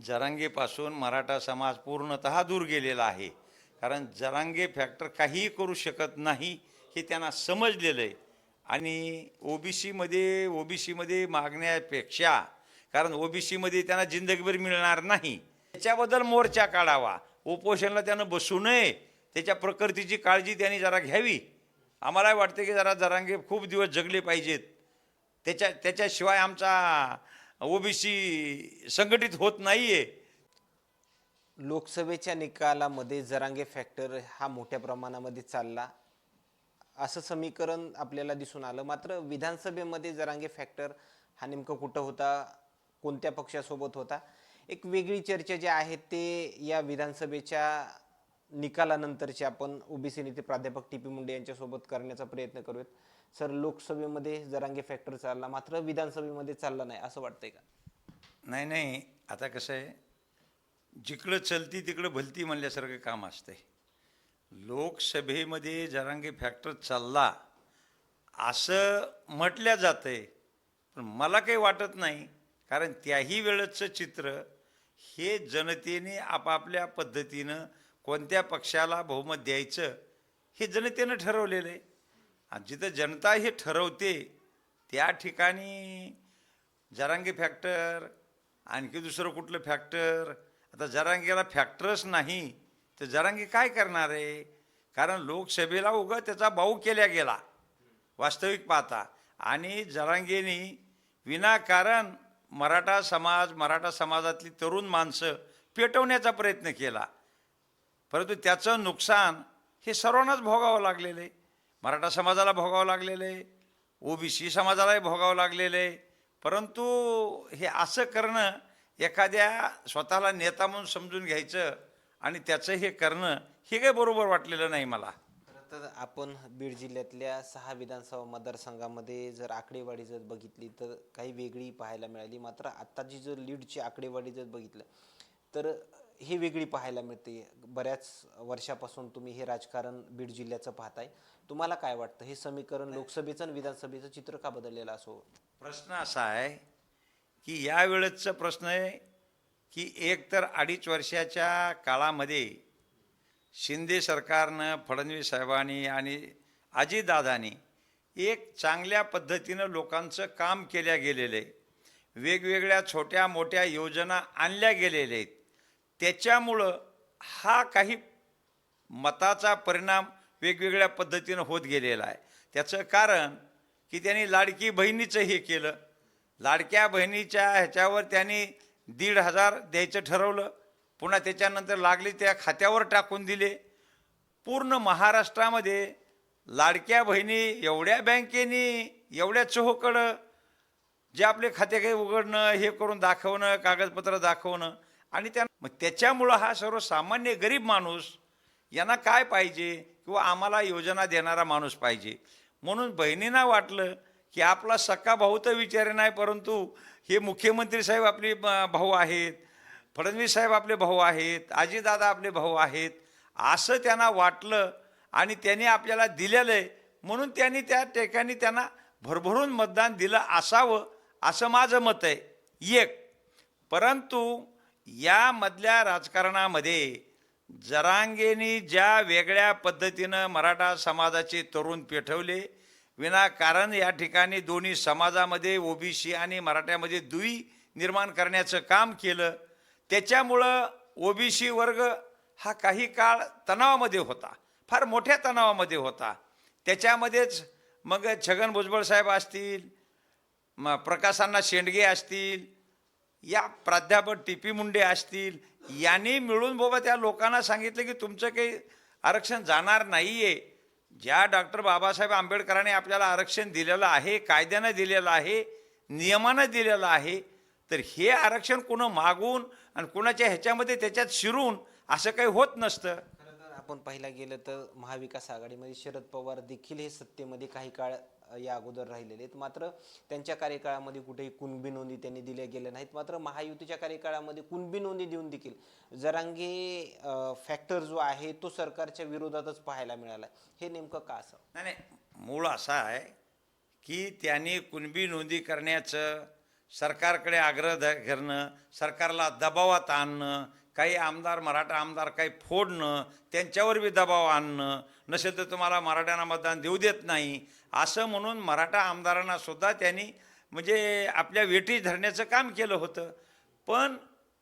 जरांगेपासून मराठा समाज पूर्णतः दूर गेलेला आहे. कारण जरांगे फॅक्टर काहीही करू शकत नाही हे त्यांना समजलेलं आहे. आणि ओबीसीमध्ये ओबीसीमध्ये मागण्यापेक्षा कारण ओबीसीमध्ये त्यांना जिंदगीभर मिळणार नाही. त्याच्याबद्दल मोर्चा काढावा. उपोषणला त्यानं बसू नये. त्याच्या प्रकृतीची काळजी त्यांनी जरा घ्यावी. आम्हाला वाटते की जरा जरांगे खूप दिवस जगले पाहिजेत. त्याच्या त्याच्याशिवाय आमचा ओबीसी संघटित होत नाहीये. लोकसभेच्या निकालामध्ये जरांगे फॅक्टर हा मोठ्या प्रमाणामध्ये चालला. असं समीकरण आपल्याला दिसून आलं. मात्र विधानसभेमध्ये जरांगे फॅक्टर हा नेमकं कुठं होता? कोणत्या पक्षासोबत होता? एक वेगळी चर्चा जी आहे ते या विधानसभेच्या निकालानंतरची आपण ओबीसी नेते प्राध्यापक टी पी मुंडे यांच्यासोबत करण्याचा प्रयत्न करूयात. सर लोकसभेमध्ये जरांगे फॅक्टर चालला मात्र विधानसभेमध्ये चालला नाही असं वाटतंय का? नाही नाही. आता कसं आहे जिकडं चलती तिकडं भलती म्हणल्यासारखं काम असतंय. लोकसभेमध्ये जरांगे फॅक्टर चालला असं म्हटल्या आहे पण मला काही वाटत नाही कारण त्याही वेळेचं चित्र हे जनतेने आपापल्या पद्धतीनं कोणत्या पक्षाला बहुमत द्यायचं हे जनतेनं ठरवलेलं आहे. जिथं जनता हे ठरवते त्या ठिकाणी जरांगी फॅक्टर आणखी दुसरं कुठलं फॅक्टर आता जरांगीला फॅक्टरच नाही तर जरांगी काय करणार आहे? कारण लोकसभेला उगं त्याचा भाऊ केल्या गेला वास्तविक पाहता. आणि जरांगेनी विनाकारण मराठा समाज मराठा समाजातली तरुण माणसं पेटवण्याचा प्रयत्न केला. परंतु त्याचं नुकसान हे सर्वांनाच भोगावं लागलेलं आहे. मराठा समाजाला भोगावं लागलेलं आहे. ओबीसी समाजालाही भोगावं लागलेलं आहे. परंतु हे असं करणं एखाद्या स्वतःला नेता म्हणून समजून घ्यायचं आणि त्याचं हे करणं हे काही बरोबर वाटलेलं नाही मला. तर आपण बीड जिल्ह्यातल्या सहा विधानसभा मतदारसंघामध्ये जर आकडेवारी जर बघितली तर काही वेगळी पाहायला मिळाली. मात्र आत्ताची जर लीडची आकडेवारी जर बघितलं तर ही वेगळी पाहायला मिळते. बऱ्याच वर्षापासून तुम्ही हे राजकारण बीड जिल्ह्याचं पाहताय. तुम्हाला काय वाटतं? हे समीकरण लोकसभेचं आणि विधानसभेचं चित्र का बदललेलं असो? प्रश्न असा आहे की या वेळेचा प्रश्न आहे की एक तर अडीच वर्षाच्या काळामध्ये शिंदे सरकारनं फडणवीस साहेबांनी आणि अजितदादांनी एक चांगल्या पद्धतीनं लोकांचं काम केल्या गेलेलं आहे. वेगवेगळ्या छोट्या मोठ्या योजना आणल्या गेलेल्या आहेत. त्याच्यामुळं हा काही मताचा परिणाम वेगवेगळ्या पद्धतीनं होत गेलेला आहे. त्याचं कारण की त्यांनी लाडकी बहिणीचं हे केलं. लाडक्या बहिणीच्या ह्याच्यावर त्यांनी दीड हजार द्यायचं ठरवलं. पुन्हा त्याच्यानंतर लागले त्या खात्यावर टाकून दिले. पूर्ण महाराष्ट्रामध्ये लाडक्या बहिणी एवढ्या बँकेनी एवढ्या चोहकडं जे आपले खाते काही उघडणं हे करून दाखवणं कागदपत्र दाखवणं आणि त्या मग त्याच्यामुळं हा सर्वसामान्य गरीब माणूस यांना काय पाहिजे किंवा आम्हाला योजना देणारा माणूस पाहिजे? म्हणून बहिणींना वाटलं की आपला सक्का भाऊ तर विचारे नाही परंतु हे मुख्यमंत्री साहेब आपले भाऊ आहेत फडणवीस साहेब आपले भाऊ आहेत आजीदादा आपले भाऊ आहेत असं त्यांना वाटलं आणि त्यांनी आपल्याला दिलेलं आहे. म्हणून त्यांनी त्या ठिकाणी त्यांना भरभरून मतदान दिलं असावं असं माझं मत आहे. एक. परंतु यामधल्या राजकारणामध्ये जरांगेनी ज्या वेगळ्या पद्धतीनं मराठा समाजाचे तरुण पेठवले विनाकारण या ठिकाणी दोन्ही समाजामध्ये ओबीसी आणि मराठ्यामध्ये दुई निर्माण करण्याचं काम केलं. त्याच्यामुळं ओबीसी वर्ग हा काही काळ तणावामध्ये होता फार मोठ्या तणावामध्ये होता. त्याच्यामध्येच मग छगन भुजबळ साहेब असतील म प्रकाशांना शेंडगे असतील या प्राध्यापक टी पी मुंडे असतील यांनी मिळून बाबा त्या लोकांना सांगितलं की तुमचं काही आरक्षण जाणार नाही आहे ज्या डॉक्टर बाबासाहेब आंबेडकरांनी आपल्याला आरक्षण दिलेलं आहे कायद्यानं दिलेलं आहे नियमानं दिलेलं आहे तर हे आरक्षण कुणं मागून आणि कुणाच्या ह्याच्यामध्ये त्याच्यात शिरून असं काही होत नसतं. खरं आपण पाहिला गेलं तर महाविकास आघाडीमध्ये शरद पवार देखील हे सत्तेमध्ये काही काळ या अगोदर राहिलेले आहेत. मात्र त्यांच्या कार्यकाळामध्ये कुठेही कुणबी नोंदी त्यांनी दिल्या गेल्या नाहीत. मात्र महायुतीच्या कार्यकाळामध्ये कुणबी नोंदी देऊन देखील जरांगे फॅक्टर जो आहे तो सरकारच्या विरोधातच पाहायला मिळाला. हे नेमकं का असं? नाही नाही. मूळ असा आहे की त्यांनी कुणबी नोंदी करण्याचं सरकारकडे आग्रह ध घेणं सरकारला दबावात आणणं काही आमदार मराठा आमदार काही फोडणं त्यांच्यावर बी दबाव आणणं नसेल तर तुम्हाला मराठ्यांना मतदान देऊ देत नाही असं म्हणून मराठा आमदारांना सुद्धा त्यांनी म्हणजे आपल्या वेटी धरण्याचं काम केलं होतं. पण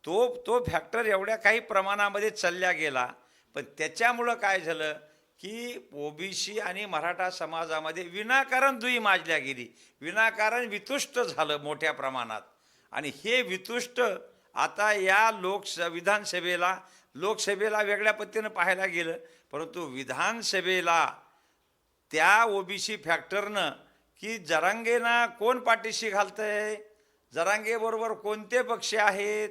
तो तो फॅक्टर एवढ्या काही प्रमाणामध्ये चालल्या गेला. पण त्याच्यामुळं काय झालं की ओबीसी आणि मराठा समाजामध्ये विनाकारण दुई माजल्या गेली. विनाकारण वितुष्ट झालं मोठ्या प्रमाणात. आणि हे वितुष्ट आता या लोकस विधानसभेला लोकसभेला वेगळ्या पद्धतीनं पाहायला गेलं. परंतु विधानसभेला त्या ओबीसी फॅक्टरनं की जरांगेना कोण पाठीशी घालतंय? जरांगेबरोबर कोणते पक्ष आहेत?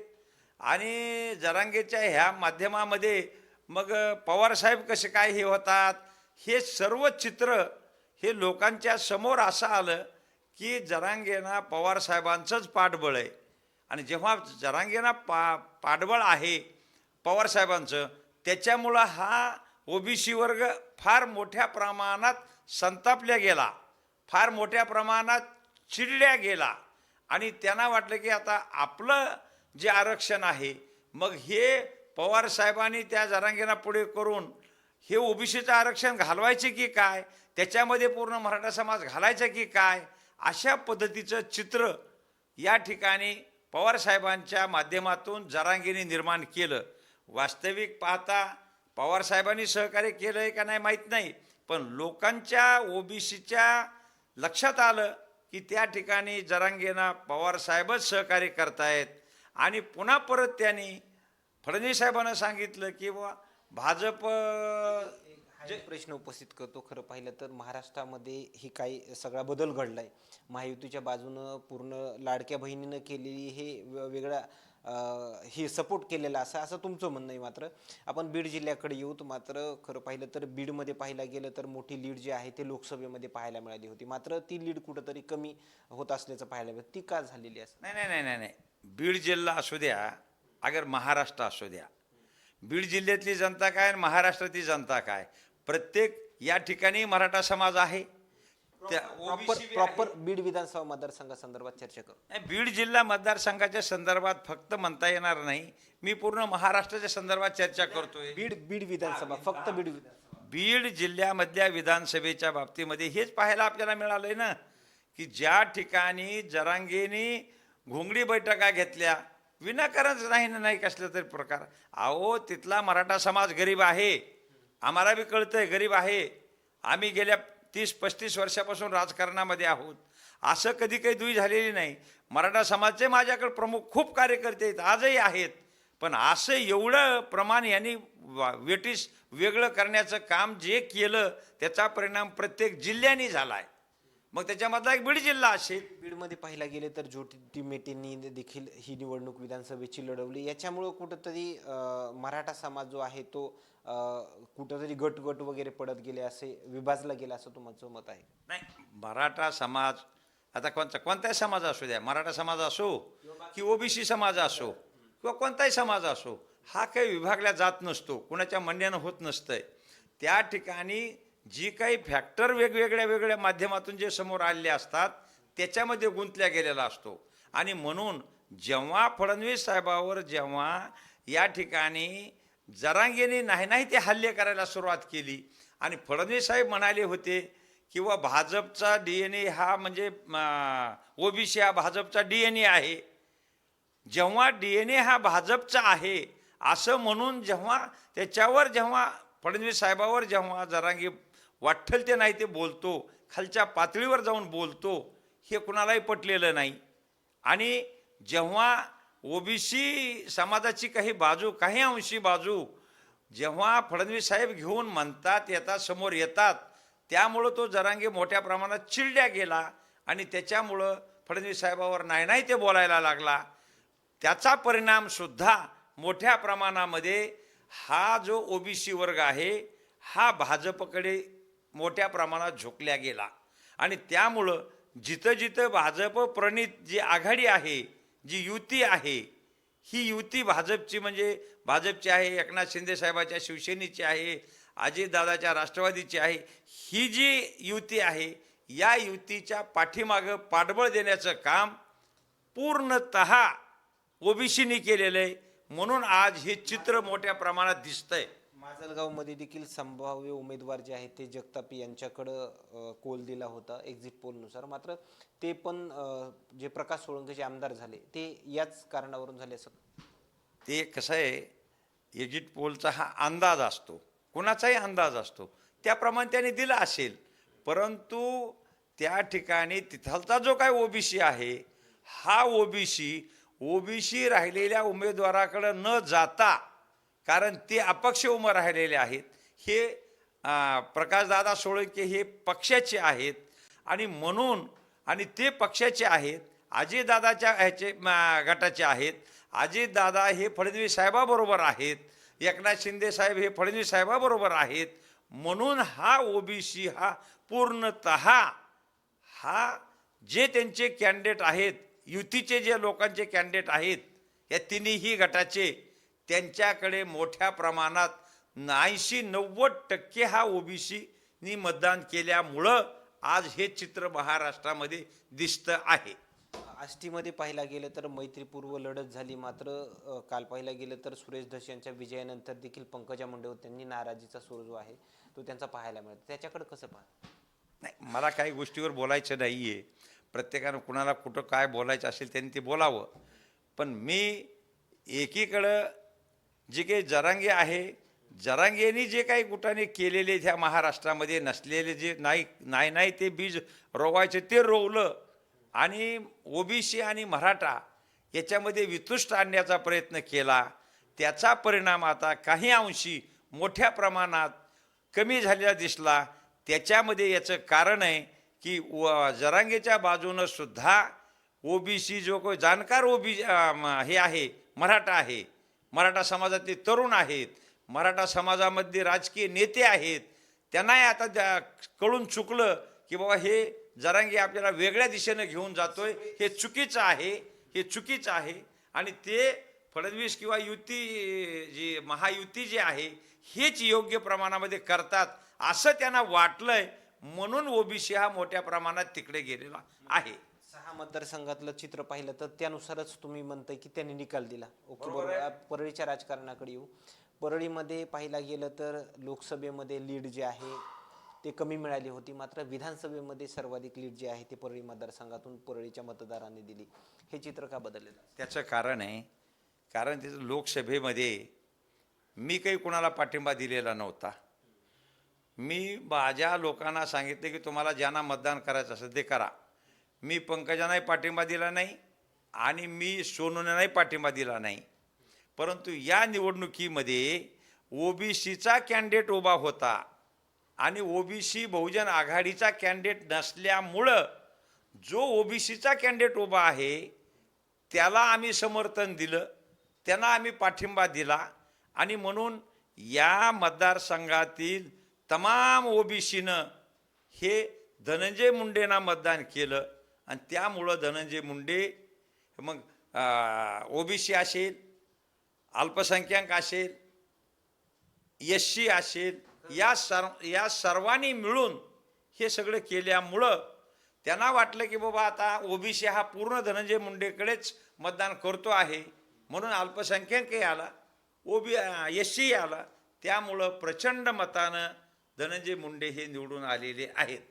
आणि जरांगेच्या ह्या माध्यमामध्ये मग पवारसाहेब कसे काय हे होतात? हे सर्व चित्र हे लोकांच्या समोर असं आलं की जरांगेना पवारसाहेबांचंच पाठबळ आहे. आणि जेव्हा जरांगेना पा पाठबळ आहे पवारसाहेबांचं त्याच्यामुळं हा ओबीसी वर्ग फार मोठ्या प्रमाणात संतापल्या गेला. फार मोठ्या प्रमाणात चिडल्या गेला. आणि त्यांना वाटलं की आता आपलं जे आरक्षण आहे मग हे पवार साहेबांनी त्या जरांगेना पुढे करून हे ओबीसीचं आरक्षण घालवायचे की काय? त्याच्यामध्ये पूर्ण मराठा समाज घालायचा की काय? अशा पद्धतीचं चित्र या ठिकाणी पवार साहेबांच्या माध्यमातून जरांगीने निर्माण केलं. वास्तविक पाहता पवार साहेबांनी सहकार्य केलं आहे का नाही माहीत नाही. पण लोकांच्या ओबीसीच्या लक्षात आलं की त्या ठिकाणी जरांगेना पवार साहेबच सहकार्य करतायत. आणि पुन्हा परत त्यांनी फडणवीस साहेबांना सांगितलं की बुवा भाजप जे प्रश्न उपस्थित करतो खरं पाहिलं तर महाराष्ट्रामध्ये ही काही सगळा बदल घडला आहे महायुतीच्या बाजूनं पूर्ण लाडक्या बहिणीनं केलेली हे वेगळा हे सपोर्ट केलेला असं असं तुमचं म्हणणं आहे मात्र. आपण बीड जिल्ह्याकडे येऊ मात्र खरं पाहिलं तर बीडमध्ये पाहायला गेलं तर मोठी लीड जी आहे ते लोकसभेमध्ये पाहायला मिळाली होती. मात्र ती लीड कुठंतरी कमी होत असल्याचं पाहायला मिळतं. ती का झालेली असं? नाही नाही नाही नाही नाही. बीड जिल्हा असू द्या अगर महाराष्ट्र असू द्या. बीड जिल्ह्यातली जनता काय आणि महाराष्ट्रातली जनता काय? प्रत्येक या ठिकाणी मराठा समाज आहे. त्या प्रॉपर. प्रॉपर बीड विधानसभा मतदारसंघासंदर्भात चर्चा करू. नाही, बीड जिल्हा मतदारसंघाच्या संदर्भात फक्त म्हणता येणार नाही. मी पूर्ण महाराष्ट्राच्या संदर्भात चर्चा करतोय. बीड बीड विधानसभा फक्त बीड विधानसभा बीड जिल्ह्यामधल्या विधानसभेच्या बाबतीमध्ये हेच पाहायला आपल्याला मिळालंय ना की ज्या ठिकाणी जरांगेनी घोंगडी बैठका घेतल्या विनाकारणच नाही ना नाही कसलं तरी प्रकार. अहो तिथला मराठा समाज गरीब आहे. आम्हाला बी कळतंय गरीब आहे. आम्ही गेल्या तीस पस्तीस वर्षापासून राजकारणामध्ये आहोत. असं कधी काही दुई झालेली नाही. मराठा समाजचे माझ्याकडे प्रमुख खूप कार्यकर्ते आहेत आजही आहेत. पण असं एवढं प्रमाण यांनी वा- वेटीस वेगळं करण्याचं काम जे केलं त्याचा परिणाम प्रत्येक जिल्ह्याने झाला आहे मग त्याच्यामधला एक बीड जिल्हा असेल. बीडमध्ये पाहायला गेले तर ज्योती मेटेंनी देखील ही निवडणूक विधानसभेची लढवली. याच्यामुळं कुठंतरी मराठा समाज जो आहे तो कुठंतरी गट गट वगैरे पडत गेले असे विभाजला गेला असं तुमचं मत आहे? नाही मराठा समाज आता कोणता कोणताही समाज असू द्या मराठा समाज असो की ओबीसी समाज असो किंवा कोणताही समाज असो हा काही विभागला जात नसतो कुणाच्या म्हणण्यानं होत नसतंय. त्या ठिकाणी जी काही फॅक्टर वेगवेगळ्या वेगळ्या माध्यमातून जे समोर आलेले असतात त्याच्यामध्ये गुंतल्या गेलेला असतो. आणि म्हणून जेव्हा फडणवीस साहेबावर जेव्हा या ठिकाणी जरांगेने नाही नाही ते हल्ले करायला सुरुवात केली. आणि फडणवीस साहेब म्हणाले होते किंवा भाजपचा डी एन ए हा म्हणजे ओबीसी हा भाजपचा डी एन ए आहे. जेव्हा डी एन ए हा भाजपचा आहे असं म्हणून जेव्हा त्याच्यावर जेव्हा फडणवीस साहेबावर जेव्हा जरांगी वाट्ठल ते नाही ते बोलतो खालच्या पातळीवर जाऊन बोलतो हे कुणालाही पटलेलं नाही. आणि जेव्हा ओबीसी समाजाची काही बाजू काही अंशी बाजू जेव्हा फडणवीस साहेब घेऊन म्हणतात येतात समोर येतात त्यामुळं तो जरांगे मोठ्या प्रमाणात चिडल्या गेला आणि त्याच्यामुळं फडणवीस साहेबावर नाही नाही ते बोलायला लागला. त्याचा परिणामसुद्धा मोठ्या प्रमाणामध्ये हा जो ओबीसी वर्ग आहे हा भाजपकडे मोठ्या प्रमाणात झोकल्या गेला. आणि त्यामुळं जिथं जिथं भाजप प्रणित जी आघाडी आहे जी युती आहे ही युती भाजपची म्हणजे भाजपची आहे एकनाथ शिंदे साहेबाच्या शिवसेनेची आहे अजितदादाच्या राष्ट्रवादीची आहे ही जी युती आहे या युतीच्या पाठीमागं पाठबळ देण्याचं काम पूर्णतः ओबीसीनी केलेलं आहे. म्हणून आज हे चित्र मोठ्या प्रमाणात दिसतंय. माजलगावमध्ये देखील संभाव्य उमेदवार जे आहेत ते जगताप यांच्याकडं कोल दिला होता एक्झिट पोलनुसार मात्र ते पण जे प्रकाश सोळंके जे आमदार झाले ते याच कारणावरून झाले असं. ते कसं आहे एक्झिट पोलचा हा अंदाज असतो. कुणाचाही अंदाज असतो. त्याप्रमाणे त्याने दिला असेल. परंतु त्या ठिकाणी तिथलचा जो काय ओबीसी आहे हा ओबीसी ओबीसी राहिलेल्या उमेदवाराकडं न जाता कारण ते अपक्ष उभं राहिलेले आहेत. हे प्रकाशदादा सोळंके हे पक्षाचे आहेत. आणि म्हणून आणि ते पक्षाचे आहेत अजयदादाच्या ह्याचे गटाचे आहेत. अजितदादा हे फडणवीस साहेबाबरोबर आहेत. एकनाथ शिंदे साहेब हे फडणवीस साहेबाबरोबर आहेत. म्हणून हा ओबीसी हा पूर्णत हा जे त्यांचे कॅन्डिडेट आहेत युतीचे जे लोकांचे कॅन्डिडेट आहेत या तिन्ही गटाचे त्यांच्याकडे मोठ्या प्रमाणात ऐंशी नव्वद टक्के हा ओबीसीनी मतदान केल्यामुळं आज हे चित्र महाराष्ट्रामध्ये दिसतं आहे. आष्टीमध्ये पाहायला गेलं तर मैत्रीपूर्व लढत झाली मात्र काल पाहायला गेलं तर सुरेश धस यांच्या विजयानंतर देखील पंकजा मुंडेवर त्यांनी नाराजीचा सूर जो आहे तो त्यांचा पाहायला मिळतो त्याच्याकडे कसं पाहा नाही मला काही गोष्टीवर बोलायचं नाही आहे प्रत्येकानं कुणाला कुठं काय बोलायचं असेल त्यांनी ते बोलावं. पण मी एकीकडं जे काही जरांगे आहे जरांगेनी जे काही गुटाने केलेले ह्या महाराष्ट्रामध्ये नसलेले जे नाही नाही नाही ते बीज रोवायचे ते रोवलं. आणि ओबीसी आणि मराठा याच्यामध्ये वितुष्ट आणण्याचा प्रयत्न केला. त्याचा परिणाम आता काही अंशी मोठ्या प्रमाणात कमी झालेला दिसला. त्याच्यामध्ये याचं कारण आहे की व जरांगेच्या बाजूनं सुद्धा ओबीसी जो कोण जाणकार ओबी हे आहे मराठा आहे. मराठा समाजातले तरुण आहेत मराठा समाजामध्ये राजकीय नेते आहेत त्यांनाही आता त्या- कळून चुकलं की बाबा हे जरांगे आपल्याला वेगळ्या दिशेनं घेऊन जातोय हे चुकीचं आहे हे चुकीचं आहे. आणि ते फडणवीस किंवा युती जी महायुती जी आहे हेच योग्य प्रमाणामध्ये करतात असं त्यांना वाटलंय म्हणून ओबीसी हा मोठ्या प्रमाणात तिकडे गेलेला आहे. सहा मतदारसंघातलं चित्र पाहिलं तर त्यानुसारच तुम्ही म्हणताय की त्यांनी निकाल दिला. ओके बरोबर परळीच्या राजकारणाकडे येऊ. परळीमध्ये पाहायला गेलं तर लोकसभेमध्ये लीड जे आहे ते कमी मिळाली होती. मात्र विधानसभेमध्ये सर्वाधिक लीड जे आहे ते परळी मतदारसंघातून परळीच्या मतदारांनी दिली. हे चित्र का बदललेलं त्याचं कारण आहे कारण त्याचं लोकसभेमध्ये मी काही कुणाला पाठिंबा दिलेला नव्हता. मी माझ्या लोकांना सांगितले की तुम्हाला ज्यांना मतदान करायचं असेल ते करा. मी पंकजांनाही पाठिंबा दिला नाही आणि मी सोनूनाही पाठिंबा दिला नाही. परंतु या निवडणुकीमध्ये ओबीसीचा कॅन्डिडेट उभा होता आणि ओबीसी बहुजन आघाडीचा कॅन्डिडेट नसल्यामुळं जो ओबीसीचा कॅन्डिडेट उभा आहे त्याला आम्ही समर्थन दिलं त्यांना आम्ही पाठिंबा दिला आणि म्हणून या मतदारसंघातील तमाम ओबीसीनं हे धनंजय मुंडेंना मतदान केलं. आणि त्यामुळं धनंजय मुंडे मग ओबीसी असेल अल्पसंख्याक असेल एस सी असेल या सर्व या सर्वांनी मिळून हे सगळं केल्यामुळं त्यांना वाटलं की बाबा आता ओबीसी हा पूर्ण धनंजय मुंडेकडेच मतदान करतो आहे. म्हणून अल्पसंख्याकही आला ओबी एस सी आला. त्यामुळं प्रचंड मतानं धनंजय मुंडे हे निवडून आलेले आहेत.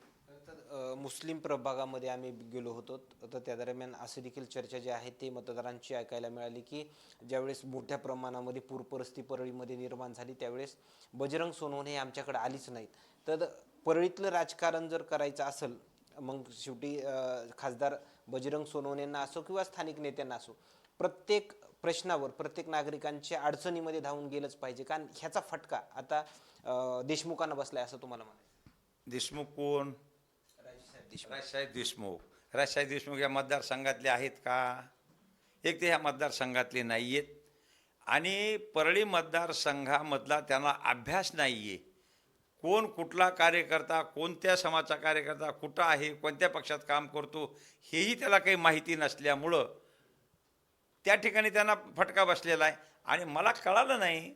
मुस्लिम प्रभागामध्ये आम्ही गेलो होतो. तर त्या दरम्यान असे देखील चर्चा जी आहे ते मतदारांची ऐकायला मिळाली की ज्यावेळेस मोठ्या प्रमाणामध्ये पूरपरिस्थिती परळीमध्ये निर्माण झाली त्यावेळेस बजरंग सोनवणे हे आमच्याकडे आलीच नाहीत. तर परळीतलं राजकारण जर करायचं असेल मग शेवटी खासदार बजरंग सोनवणेंना असो किंवा स्थानिक नेत्यांना असो प्रत्येक प्रश्नावर प्रत्येक नागरिकांच्या अडचणीमध्ये धावून गेलंच पाहिजे. कारण ह्याचा फटका आता देशमुखांना देशमुखांना बसलाय असं तुम्हाला म्हणायचं देशमुख कोण? राजशाही देशमुख राजशाही देशमुख या मतदारसंघातले आहेत का? एक ते ह्या मतदारसंघातले नाही आहेत आणि परळी मतदारसंघामधला त्यांना अभ्यास नाही आहे कोण कुठला कार्यकर्ता कोणत्या समाजचा कार्यकर्ता कुठं आहे कोणत्या पक्षात काम करतो हेही त्याला काही माहिती नसल्यामुळं त्या ठिकाणी त्यांना फटका बसलेला आहे. आणि मला कळालं नाही.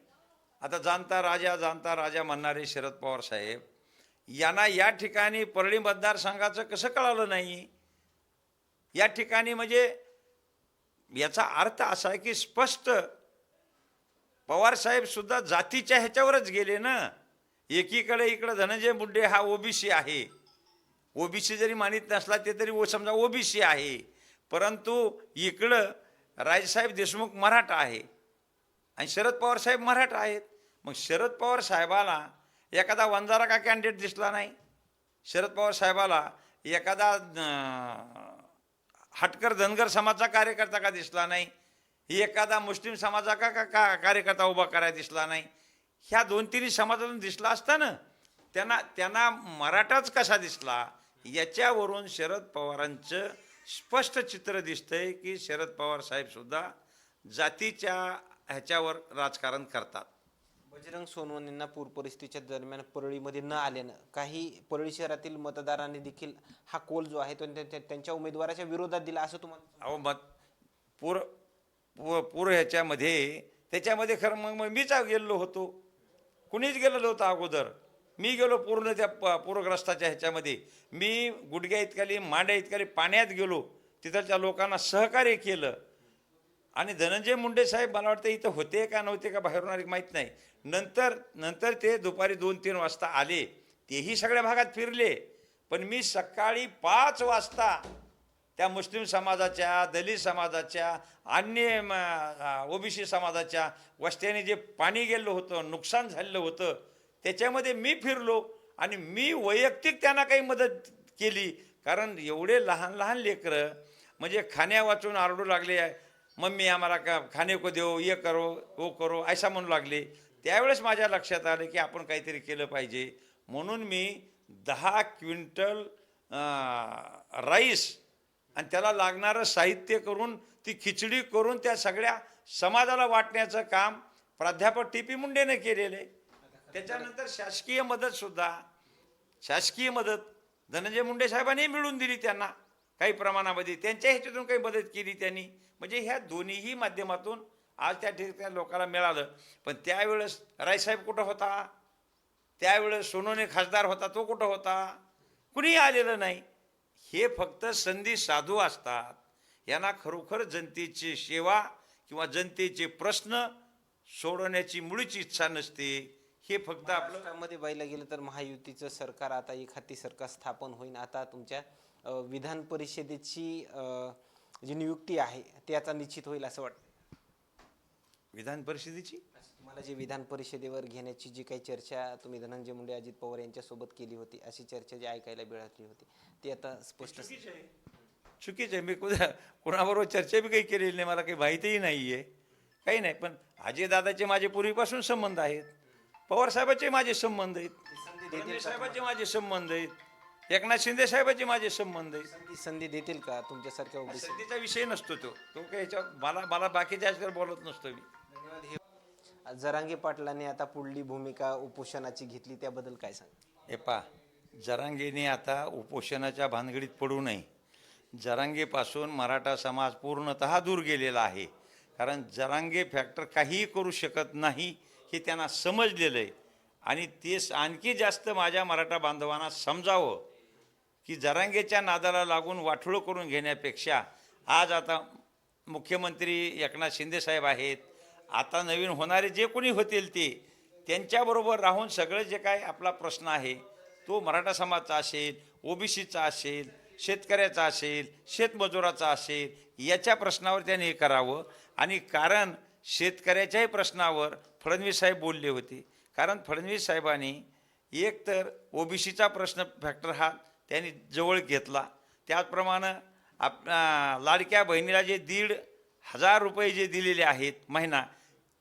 आता जाणता राजा जाणता राजा म्हणणारे शरद पवार साहेब यांना या ठिकाणी परळी मतदारसंघाचं कसं कळालं नाही? या ठिकाणी म्हणजे याचा अर्थ असा आहे की स्पष्ट पवार जातीच्या ह्याच्यावरच गेले ना. एकीकडे इकडं धनंजय मुंडे हा ओबीसी आहे. ओबीसी जरी मानित नसला ते तरी ओ समजा ओबीसी आहे. परंतु इकडं राजसाहेब देशमुख मराठा आहे. आणि शरद पवार साहेब मराठा आहेत. मग शरद पवार साहेबाला एखादा वंजारा का कॅन्डिडेट दिसला नाही? शरद पवार साहेबाला एखादा हटकर धनगर समाजाचा कार्यकर्ता का दिसला नाही? एखादा मुस्लिम समाजा का का का कार्यकर्ता उभा करायला दिसला नाही? ह्या दोन तिन्ही समाजातून दिसला असता ना त्यांना त्यांना मराठाच कसा दिसला? याच्यावरून शरद पवारांचं स्पष्ट चित्र दिसतंय की शरद पवार साहेबसुद्धा जातीच्या ह्याच्यावर राजकारण करतात. बजरंग सोनवणेंना पूर परिस्थितीच्या दरम्यान परळीमध्ये न आल्यानं काही परळी शहरातील मतदारांनी देखील हा कोल जो आहे तो त्या- त्या- त्यांच्या उमेदवाराच्या विरोधात दिला असं तुम्हाला अहो मत पूर पूर पूर ह्याच्यामध्ये त्याच्यामध्ये खरं मग मग मीच गेलेलो होतो. कुणीच गेलेलो होतं अगोदर. मी गेलो पूर्ण त्या प- पूरग्रस्ताच्या ह्याच्यामध्ये. मी गुडघ्या इतकाली मांड्या इतकाली पाण्यात गेलो. तिथलच्या लोकांना सहकार्य केलं. आणि धनंजय मुंडे साहेब मला वाटतं इथं होते का नव्हते का बाहेरून आले माहीत नाही. नंतर नंतर ते दुपारी दोन तीन वाजता आले. तेही सगळ्या भागात फिरले. पण मी सकाळी पाच वाजता त्या मुस्लिम समाजाच्या दलित समाजाच्या अन्य ओबीसी समाजाच्या वस्त्याने जे पाणी गेलं होतं नुकसान झालेलं होतं त्याच्यामध्ये मी फिरलो आणि मी वैयक्तिक त्यांना काही मदत केली. कारण एवढे लहान लहान लेकरं म्हणजे खाण्या वाचून आरडू लागले आहे. मम्मी आम्हाला का खाणे को देऊ ये करो वो करो ऐसा म्हणू लागले. त्यावेळेस माझ्या लक्षात आलं की आपण काहीतरी केलं पाहिजे. म्हणून मी दहा क्विंटल राईस आणि त्याला लागणारं साहित्य करून ती खिचडी करून त्या सगळ्या समाजाला वाटण्याचं काम प्राध्यापक टी पी मुंडेने केलेलं. आहे त्याच्यानंतर शासकीय मदतसुद्धा शासकीय मदत धनंजय मुंडे साहेबांनी मिळून दिली त्यांना. काही प्रमाणामध्ये त्यांच्या ह्याच्यातून काही मदत केली त्यांनी. म्हणजे ह्या दोन्हीही माध्यमातून आज त्या ठिकाणी लोकांना मिळालं. पण त्यावेळेस रायसाहेब कुठं होता? त्यावेळेस सोनोने खासदार होता तो कुठं होता? कुणीही आलेलं नाही. हे फक्त संधी साधू असतात. यांना खरोखर जनतेची सेवा किंवा जनतेचे प्रश्न सोडवण्याची मुळीच इच्छा नसते. हे फक्त आपलं पाहिलं गेलं तर महायुतीचं सरकार आता एक हाती सरकार स्थापन होईल आता तुमच्या विधान परिषदेची जी नियुक्ती आहे ते आता निश्चित होईल असं वाटतं. विधान परिषदेची? तुम्हाला जी विधान परिषदेवर घेण्याची जी काही चर्चा तुम्ही धनंजय मुंडे अजित पवार यांच्यासोबत केली होती अशी चर्चा जी ऐकायला मिळाली होती ती आता स्पष्ट चुकीचं आहे. मी कुणा कुणाबरोबर चर्चा बी काही केलेली नाही मला काही माहितीही नाही आहे काही नाही पण अजयदादाचे माझे पूर्वीपासून संबंध आहेत. पवार साहेबाचे माझे संबंध आहेत. साहेबाचे माझे संबंध आहेत. एकनाथ शिंदे साहेबाचे माझे संबंध आहेत. संधी संधी देतील का तुमच्यासारख्या संधीचा विषय नसतो तो. तो काही याच्यावर मला मला बाकीच्या ह्याच्यावर बोलत नसतो मी. जरांगे पाटलांनी आता पुढली भूमिका उपोषणाची घेतली त्याबद्दल काय सांग? हे पा जरांगेने आता उपोषणाच्या भानगडीत पडू नये. जरांगेपासून मराठा समाज पूर्णतः दूर गेलेला आहे. कारण जरांगे फॅक्टर काहीही करू शकत नाही हे त्यांना समजलेलं आहे. आणि तेच आणखी जास्त माझ्या मराठा बांधवांना समजावं. की जरांगेच्या नादाला लागून वाठुळं करून घेण्यापेक्षा आज आता मुख्यमंत्री एकनाथ शिंदेसाहेब आहेत. आता नवीन होणारे जे कोणी होतील ते त्यांच्याबरोबर राहून सगळं जे काय आपला प्रश्न आहे तो मराठा समाजाचा असेल ओबीसीचा असेल शेतकऱ्याचा असेल शेतमजुराचा असेल याच्या प्रश्नावर त्यांनी हे करावं. आणि कारण शेतकऱ्याच्याही प्रश्नावर फडणवीस साहेब बोलले होते. कारण फडणवीस साहेबांनी एक तर ओबीसीचा प्रश्न फॅक्टर हा त्यांनी जवळ घेतला. त्याचप्रमाणे आप लाडक्या बहिणीला जे दीड हजार रुपये जे दिलेले आहेत महिना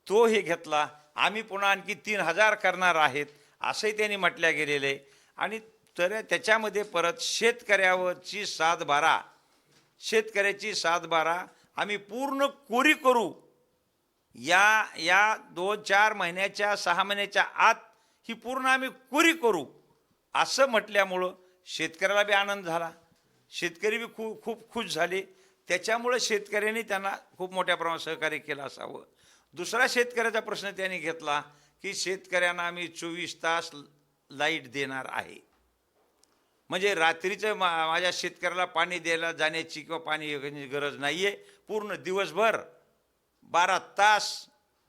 तो हे घेतला. आम्ही पुन्हा आणखी तीन हजार करणार आहेत असंही त्यांनी म्हटल्या गेलेलं आहे. आणि तर त्याच्यामध्ये परत शेतकऱ्यावरची सात बारा शेतकऱ्याची सात बारा आम्ही पूर्ण कोरी करू. या या दोन चार महिन्याच्या सहा महिन्याच्या आत ही पूर्ण आम्ही कोरी करू असं म्हटल्यामुळं शेतकऱ्याला बी आनंद झाला. शेतकरी बी खूप खूप खुश झाले. त्याच्यामुळं शेतकऱ्यांनी त्यांना खूप मोठ्या प्रमाणात सहकार्य केलं असावं. दुसरा शेतकऱ्याचा प्रश्न त्यांनी घेतला की शेतकऱ्यांना आम्ही चोवीस तास लाइट देणार आहे. म्हणजे रात्रीचं मा माझ्या शेतकऱ्याला पाणी द्यायला जाण्याची किंवा पाणी गरज नाही आहे पूर्ण दिवसभर बारा तास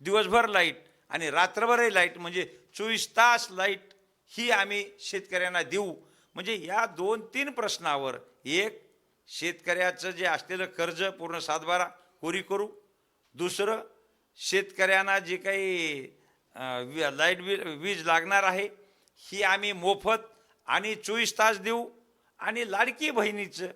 दिवसभर लाइट आणि रात्रभरही लाइट. म्हणजे चोवीस तास लाइट ही आम्ही शेतकऱ्यांना देऊ. म्हणजे या दोन तीन प्रश्नावर एक शेतकऱ्याचं जे असलेलं कर्ज पूर्ण सातबारा कोरी करू. दुसरं शेतकऱ्यांना जे काही वि- लाइट बिल वीज लागणार आहे ही आम्ही मोफत आणि चोवीस तास देऊ. आणि लाडकी बहिणीचं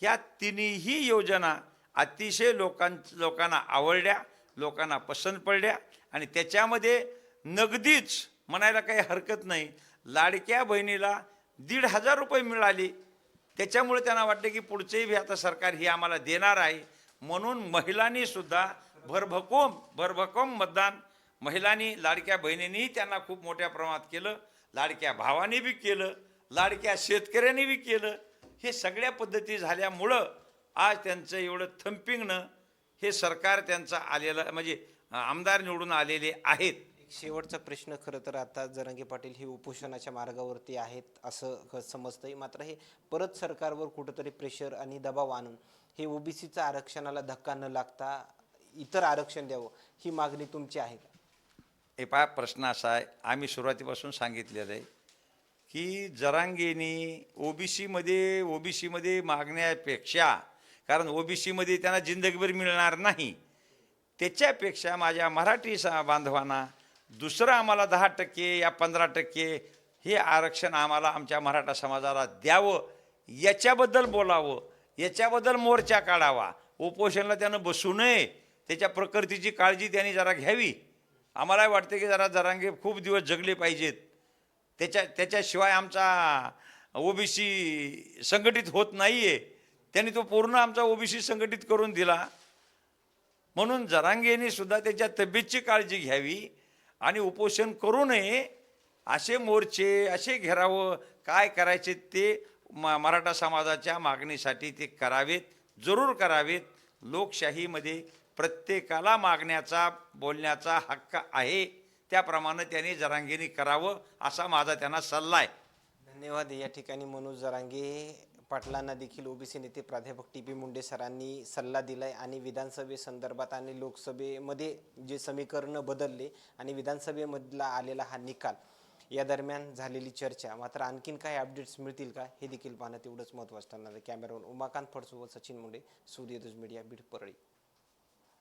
ह्या तिन्ही योजना अतिशय लोकां लोकांना आवडल्या लोकांना पसंत पडल्या. आणि त्याच्यामध्ये नगदीच म्हणायला काही हरकत नाही. लाडक्या बहिणीला दीड हजार रुपये मिळाले. त्याच्यामुळे त्यांना वाटलं की पुढचंही बी आता सरकार ही आम्हाला देणार आहे. म्हणून महिलांनी सुद्धा भरभकोम भरभकोम मतदान महिलांनी लाडक्या बहिणींनी त्यांना खूप मोठ्या प्रमाणात केलं. लाडक्या भावाने बी केलं. लाडक्या शेतकऱ्यांनी बी केलं. हे सगळ्या पद्धती झाल्यामुळं आज त्यांचं एवढं थंपिंगनं हे सरकार त्यांचं आलेलं म्हणजे आमदार निवडून आलेले आहेत. एक शेवटचा प्रश्न खरं तर आता जरांगे पाटील हे उपोषणाच्या मार्गावरती आहेत असं समजतंय. मात्र हे परत सरकारवर कुठंतरी प्रेशर आणि दबाव आणून हे ओबीसीचं आरक्षणाला धक्का न लागता इतर आरक्षण द्यावं ही मागणी तुमची आहे का? हे पहा प्रश्न असा आहे. आम्ही सुरुवातीपासून सांगितलेलं आहे की जरांगेनी ओबीसीमध्ये ओबीसीमध्ये मागण्यापेक्षा कारण ओबीसीमध्ये त्यांना जिंदगीभर मिळणार नाही त्याच्यापेक्षा माझ्या मराठी सा बांधवांना दुसरं आम्हाला दहा टक्के या पंधरा टक्के हे आरक्षण आम्हाला आमच्या मराठा समाजाला द्यावं याच्याबद्दल बोलावं याच्याबद्दल मोर्चा काढावा. उपोषणला त्यानं बसू नये. त्याच्या प्रकृतीची काळजी त्यांनी जरा घ्यावी. आम्हाला वाटते की जरा जरांगे खूप दिवस जगले पाहिजेत. त्याच्या त्याच्याशिवाय आमचा ओबीसी संघटित होत नाही आहे त्यांनी तो पूर्ण आमचा ओबीसी संघटित करून दिला. म्हणून जरांगेने सुद्धा त्याच्या तब्येतची काळजी घ्यावी. आणि उपोषण करू नये असे मोर्चे असे घेरावं काय करायचे ते म मराठा समाजाच्या मागणीसाठी ते करावेत जरूर करावेत. लोकशाहीमध्ये प्रत्येकाला मागण्याचा बोलण्याचा हक्क आहे. त्याप्रमाणे त्यांनी जरांगेने करावं असा माझा त्यांना सल्ला आहे. धन्यवाद. या ठिकाणी मनोज जरांगे पाटलांना देखील ओबीसी नेते प्राध्यापक टी पी मुंडे सरांनी सल्ला दिलाय आणि विधानसभेसंदर्भात आणि लोकसभेमध्ये जे समीकरणं बदलले आणि विधानसभेमधला आलेला हा निकाल या दरम्यान झालेली चर्चा. मात्र आणखीन काही अपडेट्स मिळतील का हे देखील पाहणं तेवढंच महत्त्वाचं ठरणार आहे. कॅमेरावर उमाकांत फडसोबत सचिन मुंडे सूर्यदुज मीडिया बीड परळी.